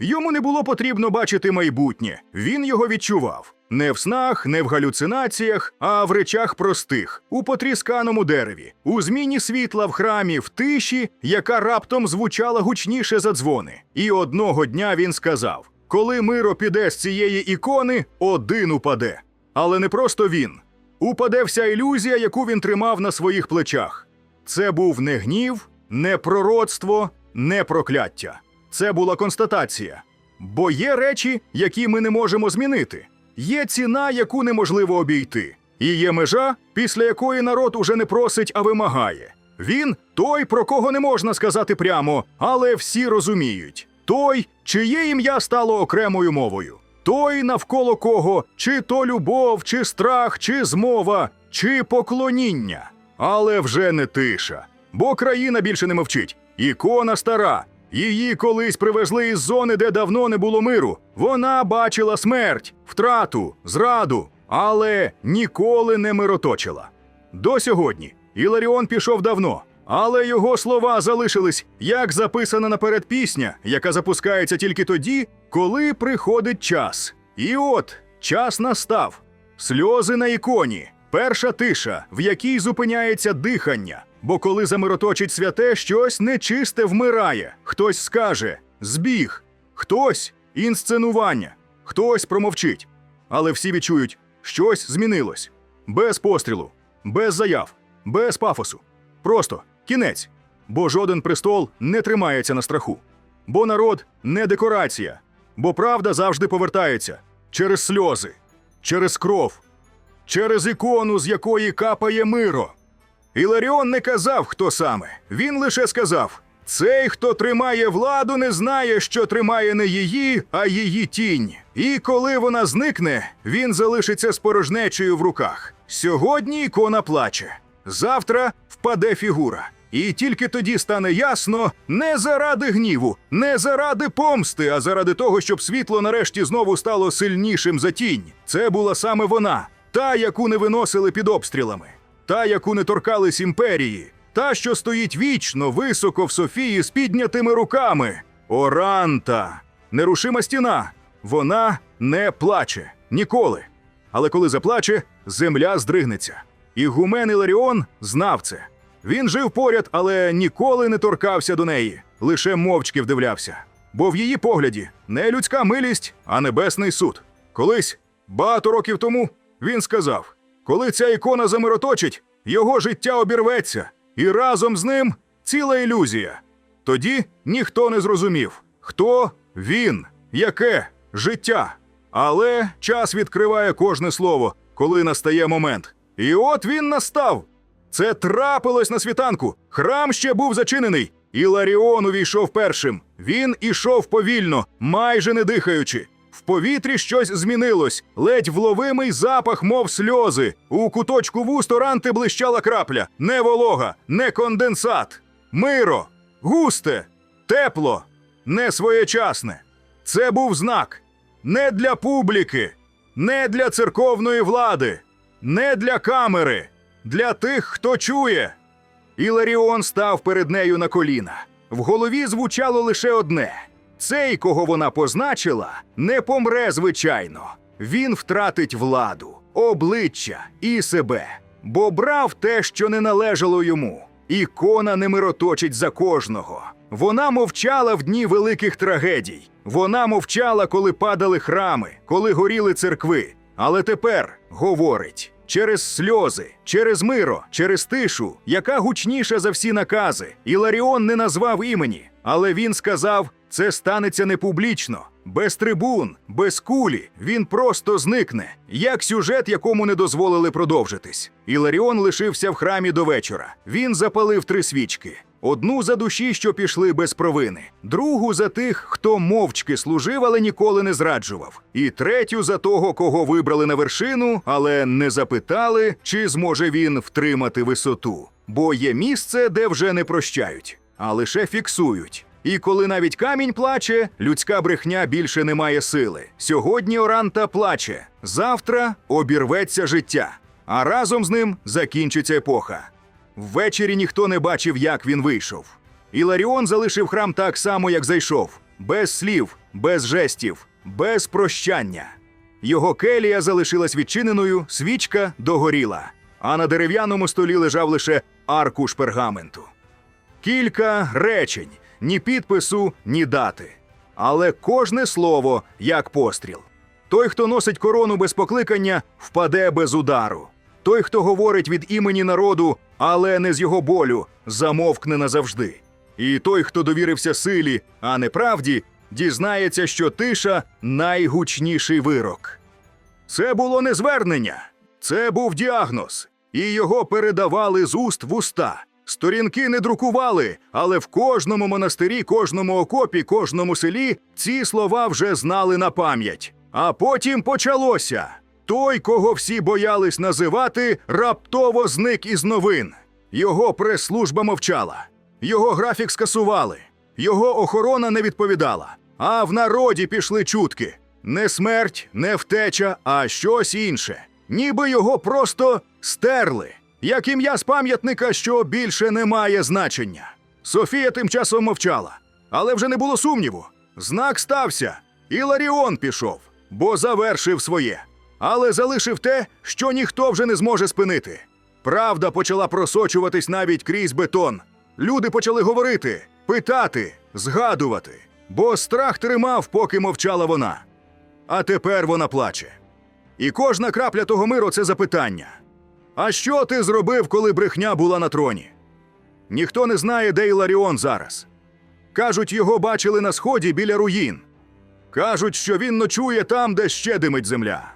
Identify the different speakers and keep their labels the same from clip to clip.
Speaker 1: Йому не було потрібно бачити майбутнє, він його відчував. Не в снах, не в галюцинаціях, а в речах простих, у потрісканому дереві, у зміні світла в храмі, в тиші, яка раптом звучала гучніше за дзвони. І одного дня він сказав: коли миро піде з цієї ікони, один упаде. Але не просто він. Упаде вся ілюзія, яку він тримав на своїх плечах. Це був не гнів, не пророцтво, не прокляття. Це була констатація. Бо є речі, які ми не можемо змінити. Є ціна, яку неможливо обійти. І є межа, після якої народ уже не просить, а вимагає. Він той, про кого не можна сказати прямо, але всі розуміють. Той, чиє ім'я стало окремою мовою. Той, навколо кого, чи то любов, чи страх, чи змова, чи поклоніння. Але вже не тиша. Бо країна більше не мовчить. Ікона стара. Її колись привезли із зони, де давно не було миру. Вона бачила смерть, втрату, зраду, але ніколи не мироточила. До сьогодні Іларіон пішов давно, але його слова залишились, як записана наперед пісня, яка запускається тільки тоді, коли приходить час. І от час настав. Сльози на іконі, перша тиша, в якій зупиняється дихання. Бо коли замироточить святе, щось нечисте вмирає. Хтось скаже збіг, хтось інсценування, хтось промовчить. Але всі відчують, щось змінилось. Без пострілу, без заяв, без пафосу. Просто кінець. Бо жоден престол не тримається на страху. Бо народ не декорація, бо правда завжди повертається через сльози, через кров, через ікону, з якої капає миро. Іларіон не казав, хто саме. Він лише сказав: цей, хто тримає владу, не знає, що тримає не її, а її тінь. І коли вона зникне, він залишиться з порожнечею в руках. Сьогодні ікона плаче, завтра впаде фігура. І тільки тоді стане ясно не заради гніву, не заради помсти, а заради того, щоб світло нарешті знову стало сильнішим за тінь. Це була саме вона, та, яку не виносили під обстрілами та, яку не торкались імперії, та, що стоїть вічно, високо в Софії з піднятими руками. Оранта, нерушима стіна. Вона не плаче ніколи. Але коли заплаче, земля здригнеться. І гумен Іларіон знав це. Він жив поряд, але ніколи не торкався до неї, лише мовчки вдивлявся. Бо в її погляді не людська милість, а небесний суд. Колись, багато років тому, він сказав: коли ця ікона замироточить, його життя обірветься, і разом з ним ціла ілюзія. Тоді ніхто не зрозумів, хто він, яке життя. Але час відкриває кожне слово, коли настає момент. І от він настав. Це трапилось на світанку. Храм ще був зачинений. І Ларіон увійшов першим. Він ішов повільно, майже не дихаючи. В повітрі щось змінилось, ледь вловимий запах, мов сльози. У куточку вуст оранти блищала крапля, не волога, не конденсат. Миро, густе, тепло, не своєчасне. Це був знак не для публіки, не для церковної влади, не для камери, для тих, хто чує. Іларіон став перед нею на коліна. В голові звучало лише одне. Цей, кого вона позначила, не помре звичайно. Він втратить владу, обличчя і себе, бо брав те, що не належало йому. Ікона не мироточить за кожного. Вона мовчала в дні великих трагедій. Вона мовчала, коли падали храми, коли горіли церкви. Але тепер говорить через сльози, через миро, через тишу, яка гучніша за всі накази. Іларіон не назвав імені, але він сказав: це станеться не публічно, без трибун, без кулі. Він просто зникне, як сюжет, якому не дозволили продовжитись. Іларіон лишився в храмі до вечора. Він запалив три свічки. Одну за душі, що пішли без провини, другу за тих, хто мовчки служив, але ніколи не зраджував, і третю за того, кого вибрали на вершину, але не запитали, чи зможе він втримати висоту. Бо є місце, де вже не прощають, а лише фіксують. І коли навіть камінь плаче, людська брехня більше не має сили. Сьогодні Оранта плаче, завтра обірветься життя, а разом з ним закінчиться епоха. Ввечері ніхто не бачив, як він вийшов. Іларіон залишив храм так само, як зайшов, без слів, без жестів, без прощання. Його келія залишилась відчиненою, свічка догоріла, а на дерев'яному столі лежав лише аркуш пергаменту. Кілька речень, ні підпису, ні дати. Але кожне слово як постріл. Той, хто носить корону без покликання, впаде без удару. Той, хто говорить від імені народу, але не з його болю, замовкне назавжди. І той, хто довірився силі, а не правді, дізнається, що тиша найгучніший вирок. Це було не звернення, це був діагноз, і його передавали з уст в уста. Сторінки не друкували, але в кожному монастирі, кожному окопі, кожному селі ці слова вже знали на пам'ять. А потім почалося. Той, кого всі боялись називати, раптово зник із новин. Його прес-служба мовчала, його графік скасували, його охорона не відповідала. А в народі пішли чутки: не смерть, не втеча, а щось інше. Ніби його просто стерли, як ім'я з пам'ятника, що більше не має значення. Софія тим часом мовчала, але вже не було сумніву. Знак стався, і Ларіон пішов, бо завершив своє. Але залишив те, що ніхто вже не зможе спинити. Правда почала просочуватись навіть крізь бетон. Люди почали говорити, питати, згадувати, бо страх тримав, поки мовчала вона. А тепер вона плаче. І кожна крапля того миру це запитання. А що ти зробив, коли брехня була на троні? Ніхто не знає, де Іларіон зараз. Кажуть, його бачили на сході біля руїн. Кажуть, що він ночує там, де ще димить земля.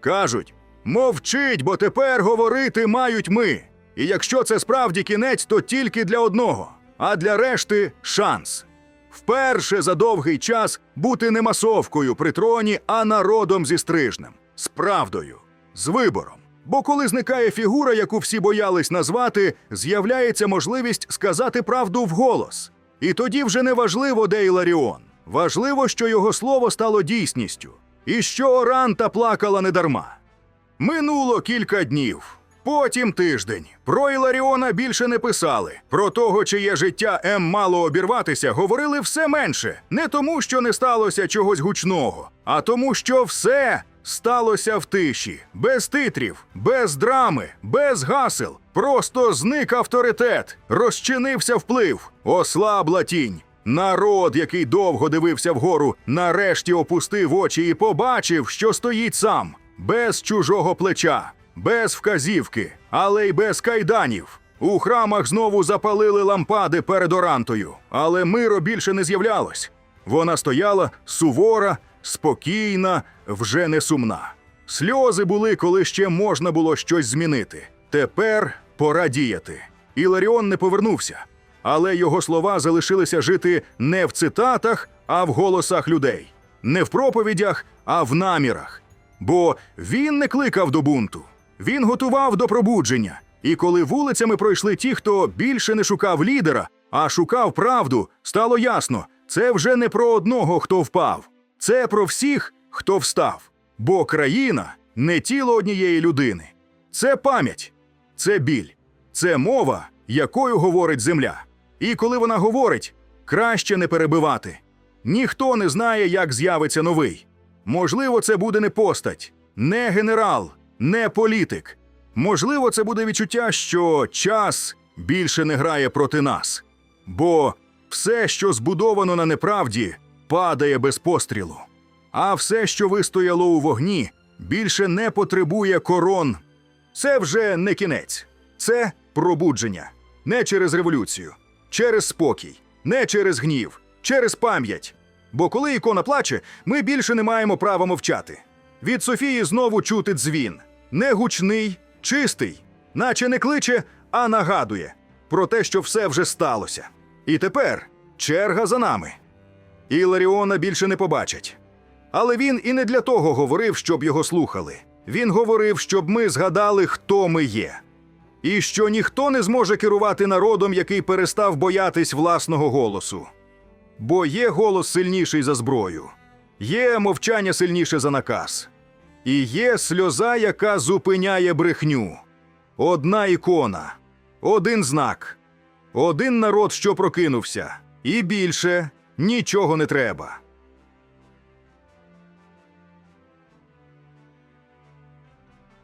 Speaker 1: Кажуть, мовчить, бо тепер говорити мають ми. І якщо це справді кінець, то тільки для одного, а для решти шанс. Вперше за довгий час бути не масовкою при троні, а народом зі стрижнем, з правдою, з вибором. Бо коли зникає фігура, яку всі боялись назвати, з'являється можливість сказати правду вголос. І тоді вже не важливо, де Іларіон. Важливо, що його слово стало дійсністю, і що Оранта плакала недарма. Минуло кілька днів. Потім тиждень. Про Іларіона більше не писали. Про того, чиє життя М мало обірватися, говорили все менше. Не тому, що не сталося чогось гучного, а тому, що все сталося в тиші, без титрів, без драми, без гасел. Просто зник авторитет, розчинився вплив, ослабла тінь. Народ, який довго дивився вгору, нарешті опустив очі і побачив, що стоїть сам, без чужого плеча, без вказівки, але й без кайданів. У храмах знову запалили лампади перед орантою, але миро більше не з'являлось. Вона стояла сувора, спокійна, вже не сумна. Сльози були, коли ще можна було щось змінити. Тепер пора діяти. Іларіон не повернувся, але його слова залишилися жити не в цитатах, а в голосах людей, не в проповідях, а в намірах. Бо він не кликав до бунту, він готував до пробудження. І коли вулицями пройшли ті, хто більше не шукав лідера, а шукав правду, стало ясно, це вже не про одного, хто впав, це про всіх, хто встав. Бо країна не тіло однієї людини, це пам'ять, це біль, це мова, якою говорить земля. І коли вона говорить, краще не перебивати. Ніхто не знає, як з'явиться новий. Можливо, це буде не постать, не генерал, не політик. Можливо, це буде відчуття, що час більше не грає проти нас. Бо все, що збудовано на неправді, падає без пострілу. А все, що вистояло у вогні, більше не потребує корон. Це вже не кінець, це пробудження. Не через революцію, через спокій, не через гнів, через пам'ять. Бо коли ікона плаче, ми більше не маємо права мовчати. Від Софії знову чути дзвін. Не гучний, чистий, наче не кличе, а нагадує про те, що все вже сталося. І тепер черга за нами. І Ларіона більше не побачать. Але він і не для того говорив, щоб його слухали. Він говорив, щоб ми згадали, хто ми є. І що ніхто не зможе керувати народом, який перестав боятись власного голосу. Бо є голос сильніший за зброю, є мовчання сильніше за наказ, і є сльоза, яка зупиняє брехню. Одна ікона, один знак, один народ, що прокинувся, і більше Нічого не треба.